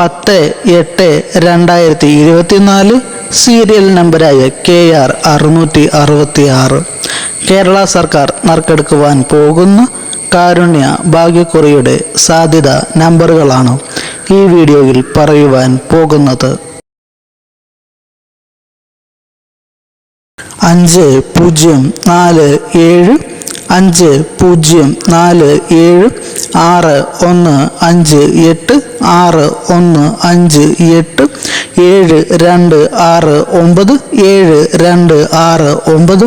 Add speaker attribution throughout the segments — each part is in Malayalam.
Speaker 1: പത്ത് എട്ട് രണ്ടായിരത്തി ഇരുപത്തിനാല് സീരിയൽ നമ്പരായ കെ ആർ അറുന്നൂറ്റി അറുപത്തി ആറ് കേരള സർക്കാർ നറുക്കെടുക്കുവാൻ പോകുന്ന കാരുണ്യ ഭാഗ്യക്കുറിയുടെ സാധ്യത നമ്പറുകളാണ് ഈ വീഡിയോയിൽ പറയുവാൻ പോകുന്നത്. അഞ്ച് പൂജ്യം നാല് ഏഴ് അഞ്ച് പൂജ്യം നാല് ഏഴ് ആറ് ഒന്ന് അഞ്ച് എട്ട് ആറ് ഒന്ന് അഞ്ച് എട്ട് ഏഴ് രണ്ട് ആറ് ഒമ്പത് ഏഴ് രണ്ട് ആറ് ഒമ്പത്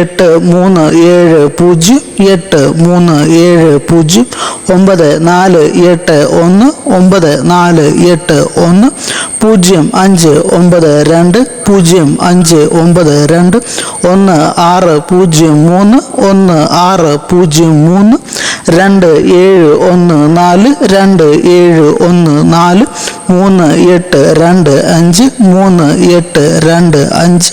Speaker 1: എട്ട് മൂന്ന് ഏഴ് പൂജ്യം എട്ട് മൂന്ന് ഏഴ് പൂജ്യം ഒമ്പത് നാല് എട്ട് ഒന്ന് ഒമ്പത് നാല് എട്ട് ഒന്ന് പൂജ്യം അഞ്ച് ഒമ്പത് രണ്ട് പൂജ്യം അഞ്ച് ഒമ്പത് രണ്ട് ഒന്ന് ആറ് പൂജ്യം മൂന്ന് ഒന്ന് ആറ് പൂജ്യം മൂന്ന് രണ്ട് ഏഴ് ഒന്ന് നാല് രണ്ട് ഏഴ് ഒന്ന് നാല് മൂന്ന് എട്ട് രണ്ട് അഞ്ച് മൂന്ന് എട്ട് രണ്ട് അഞ്ച്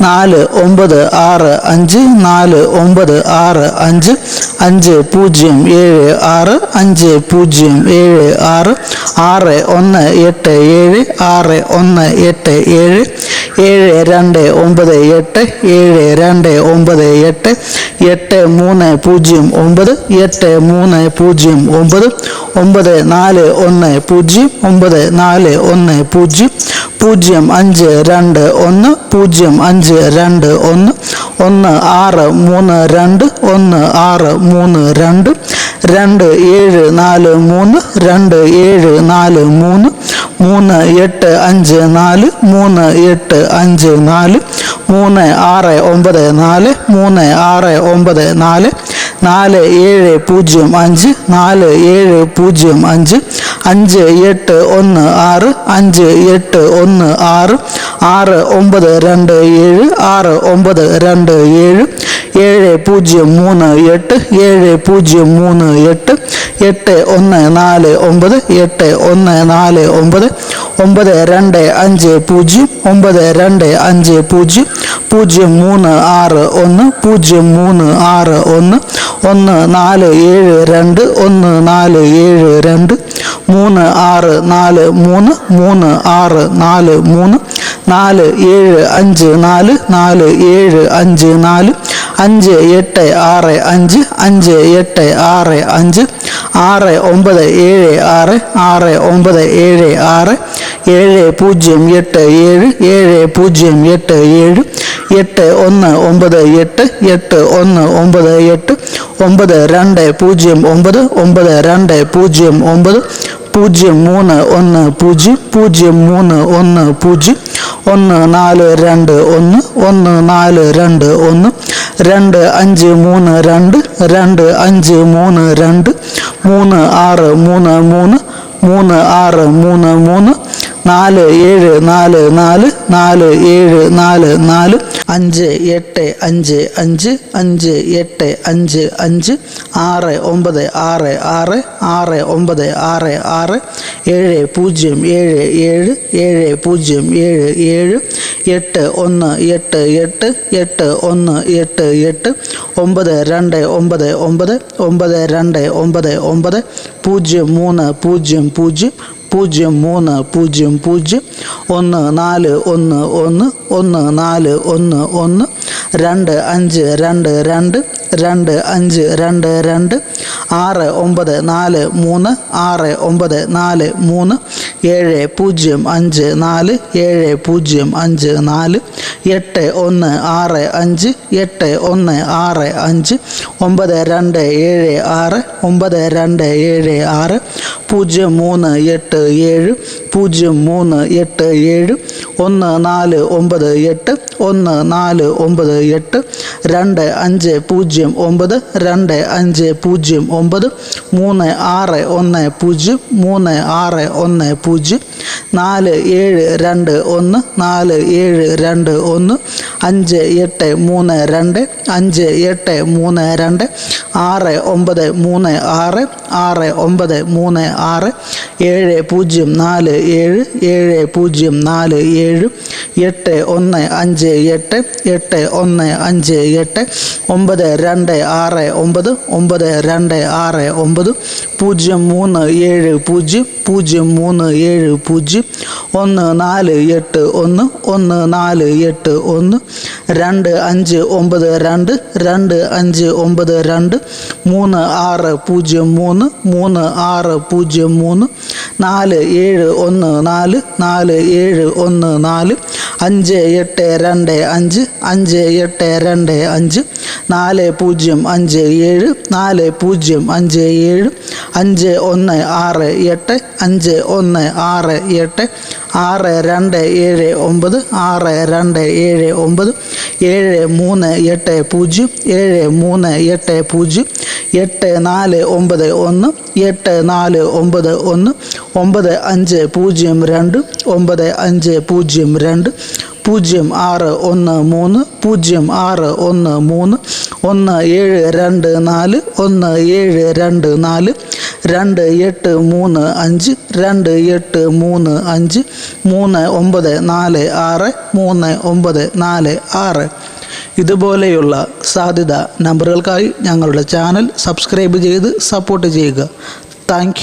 Speaker 1: നാല് ഒമ്പത് ആറ് അഞ്ച് നാല് ഒമ്പത് ആറ് അഞ്ച് അഞ്ച് പൂജ്യം ഏഴ് ആറ് അഞ്ച് പൂജ്യം ഏഴ് ആറ് ആറ് ഒന്ന് എട്ട് ഏഴ് ആറ് ഒന്ന് എട്ട് ഏഴ് ഏഴ് രണ്ട് ഒമ്പത് എട്ട് ഏഴ് രണ്ട് ഒമ്പത് എട്ട് എട്ട് മൂന്ന് പൂജ്യം ഒമ്പത് എട്ട് മൂന്ന് പൂജ്യം ഒമ്പത് ഒമ്പത് നാല് ഒന്ന് പൂജ്യം ഒമ്പത് നാല് ഒന്ന് പൂജ്യം പൂജ്യം അഞ്ച് രണ്ട് ഒന്ന് പൂജ്യം അഞ്ച് രണ്ട് ഒന്ന് ഒന്ന് ആറ് മൂന്ന് രണ്ട് ഒന്ന് ആറ് മൂന്ന് രണ്ട് രണ്ട് ഏഴ് നാല് മൂന്ന് രണ്ട് ഏഴ് നാല് മൂന്ന് മൂന്ന് എട്ട് അഞ്ച് നാല് മൂന്ന് എട്ട് അഞ്ച് നാല് മൂന്ന് ആറ് ഒമ്പത് നാല് മൂന്ന് ആറ് ഒമ്പത് നാല് നാല് ഏഴ് പൂജ്യം അഞ്ച് നാല് ഏഴ് പൂജ്യം അഞ്ച് അഞ്ച് എട്ട് ഒന്ന് ആറ് അഞ്ച് എട്ട് ഒന്ന് ആറ് ആറ് ഒമ്പത് രണ്ട് ഏഴ് ആറ് ഒമ്പത് രണ്ട് ഏഴ് ഏഴ് പൂജ്യം മൂന്ന് എട്ട് ഏഴ് പൂജ്യം മൂന്ന് എട്ട് എട്ട് ഒന്ന് നാല് ഒമ്പത് എട്ട് ഒന്ന് നാല് ഒമ്പത് ഒമ്പത് രണ്ട് അഞ്ച് പൂജ്യം ഒമ്പത് രണ്ട് അഞ്ച് പൂജ്യം പൂജ്യം മൂന്ന് ആറ് ഒന്ന് പൂജ്യം മൂന്ന് ആറ് ഒന്ന് ഒന്ന് നാല് ഏഴ് രണ്ട് ഒന്ന് നാല് ഏഴ് രണ്ട് മൂന്ന് ആറ് നാല് മൂന്ന് മൂന്ന് ആറ് നാല് മൂന്ന് നാല് ഏഴ് അഞ്ച് നാല് നാല് ഏഴ് അഞ്ച് നാല് അഞ്ച് എട്ട് ആറ് അഞ്ച് അഞ്ച് എട്ട് ആറ് അഞ്ച് ആറ് ഒമ്പത് ഏഴ് ആറ് ആറ് ഒമ്പത് ഏഴ് ആറ് ഏഴ് പൂജ്യം എട്ട് ഏഴ് ഏഴ് പൂജ്യം എട്ട് ഏഴ് എട്ട് ഒന്ന് ഒമ്പത് എട്ട് എട്ട് ഒന്ന് ഒമ്പത് എട്ട് ഒമ്പത് രണ്ട് പൂജ്യം ഒമ്പത് ഒമ്പത് രണ്ട് പൂജ്യം ഒമ്പത് പൂജ്യം മൂന്ന് ഒന്ന് പൂജ്യം പൂജ്യം മൂന്ന് ഒന്ന് പൂജ്യം ഒന്ന് നാല് രണ്ട് ഒന്ന് ഒന്ന് നാല് രണ്ട് ഒന്ന് രണ്ട് അഞ്ച് മൂന്ന് രണ്ട് രണ്ട് അഞ്ച് മൂന്ന് രണ്ട് മൂന്ന് ആറ് മൂന്ന് മൂന്ന് മൂന്ന് ആറ് മൂന്ന് മൂന്ന് നാല് ഏഴ് നാല് നാല് നാല് ഏഴ് നാല് നാല് അഞ്ച് എട്ട് അഞ്ച് അഞ്ച് അഞ്ച് എട്ട് അഞ്ച് അഞ്ച് ആറ് ഒമ്പത് ആറ് ആറ് ആറ് ഒമ്പത് ആറ് ആറ് ഏഴ് പൂജ്യം ഏഴ് ഏഴ് ഏഴ് പൂജ്യം ഏഴ് ഏഴ് എട്ട് ഒന്ന് എട്ട് എട്ട് എട്ട് ഒന്ന് എട്ട് എട്ട് ഒമ്പത് രണ്ട് ഒമ്പത് ഒമ്പത് ഒമ്പത് രണ്ട് ഒമ്പത് ഒമ്പത് പൂജ്യം മൂന്ന് പൂജ്യം പൂജ്യം പൂജ്യം മൂന്ന് പൂജ്യം പൂജ്യം ഒന്ന് നാല് ഒന്ന് ഒന്ന് ഒന്ന് നാല് ഒന്ന് ഒന്ന് രണ്ട് അഞ്ച് രണ്ട് രണ്ട് രണ്ട് അഞ്ച് രണ്ട് രണ്ട് ആറ് ഒമ്പത് നാല് മൂന്ന് ആറ് ഒമ്പത് നാല് മൂന്ന് ഏഴ് പൂജ്യം അഞ്ച് നാല് ഏഴ് പൂജ്യം അഞ്ച് നാല് എട്ട് ഒന്ന് ആറ് അഞ്ച് എട്ട് ഒന്ന് ആറ് അഞ്ച് ഒമ്പത് രണ്ട് ഏഴ് ആറ് ഒമ്പത് രണ്ട് ഏഴ് ആറ് പൂജ്യം മൂന്ന് എട്ട് ഏഴ് പൂജ്യം മൂന്ന് എട്ട് ഏഴ് ഒന്ന് നാല് ഒമ്പത് എട്ട് ഒന്ന് നാല് ഒമ്പത് എട്ട് രണ്ട് അഞ്ച് പൂജ്യം ഒമ്പത് രണ്ട് അഞ്ച് പൂജ്യം ഒമ്പത് മൂന്ന് ആറ് ഒന്ന് പൂജ്യം മൂന്ന് ആറ് ഒന്ന് പൂജ്യം നാല് ഏഴ് രണ്ട് ഒന്ന് നാല് ഏഴ് രണ്ട് ഒന്ന് അഞ്ച് എട്ട് മൂന്ന് രണ്ട് അഞ്ച് എട്ട് മൂന്ന് രണ്ട് ആറ് ഒമ്പത് മൂന്ന് ആറ് ആറ് ഒമ്പത് മൂന്ന് ആറ് ഏഴ് പൂജ്യം നാല് ഏഴ് ഏഴ് പൂജ്യം നാല് ഏഴ് എട്ട് ഒന്ന് അഞ്ച് എട്ട് എട്ട് ഒന്ന് അഞ്ച് എട്ട് ഒമ്പത് രണ്ട് ആറ് ഒമ്പത് ഒമ്പത് രണ്ട് ആറ് ഒമ്പത് പൂജ്യം മൂന്ന് ഏഴ് പൂജ്യം പൂജ്യം മൂന്ന് ഏഴ് പൂജ്യം ഒന്ന് നാല് എട്ട് ഒന്ന് ഒന്ന് നാല് എട്ട് ഒന്ന് രണ്ട് അഞ്ച് ഒമ്പത് രണ്ട് രണ്ട് അഞ്ച് ഒമ്പത് രണ്ട് മൂന്ന് ആറ് പൂജ്യം മൂന്ന് മൂന്ന് ആറ് പൂജ്യം മൂന്ന് നാല് ഏഴ് ഒന്ന് നാല് നാല് ഏഴ് ഒന്ന് നാല് അഞ്ച് എട്ട് രണ്ട് അഞ്ച് അഞ്ച് എട്ട് രണ്ട് അഞ്ച് നാല് പൂജ്യം അഞ്ച് ഏഴ് നാല് പൂജ്യം അഞ്ച് ഏഴ് അഞ്ച് ഒന്ന് ആറ് എട്ട് അഞ്ച് ഒന്ന് ആറ് എട്ട് ആറ് രണ്ട് ഏഴ് ഒമ്പത് ആറ് രണ്ട് ഏഴ് ഒമ്പത് ഏഴ് മൂന്ന് എട്ട് പൂജ്യം ഏഴ് മൂന്ന് എട്ട് പൂജ്യം എട്ട് നാല് ഒമ്പത് ഒന്ന് എട്ട് നാല് ഒമ്പത് ഒന്ന് ഒമ്പത് അഞ്ച് പൂജ്യം രണ്ട് ഒമ്പത് അഞ്ച് പൂജ്യം രണ്ട് പൂജ്യം ആറ് ഒന്ന് മൂന്ന് പൂജ്യം ആറ് ഒന്ന് മൂന്ന് ഒന്ന് ഏഴ് രണ്ട് നാല് ഒന്ന് ഏഴ് രണ്ട് നാല് രണ്ട് എട്ട് മൂന്ന് അഞ്ച് രണ്ട് എട്ട് മൂന്ന് അഞ്ച് മൂന്ന് ഒമ്പത് നാല് ആറ് മൂന്ന് ഒമ്പത് നാല് ആറ്. ഇതുപോലെയുള്ള സാധ്യത നമ്പറുകൾക്കായി ഞങ്ങളുടെ ചാനൽ സബ്സ്ക്രൈബ് ചെയ്ത് സപ്പോർട്ട് ചെയ്യുക. താങ്ക്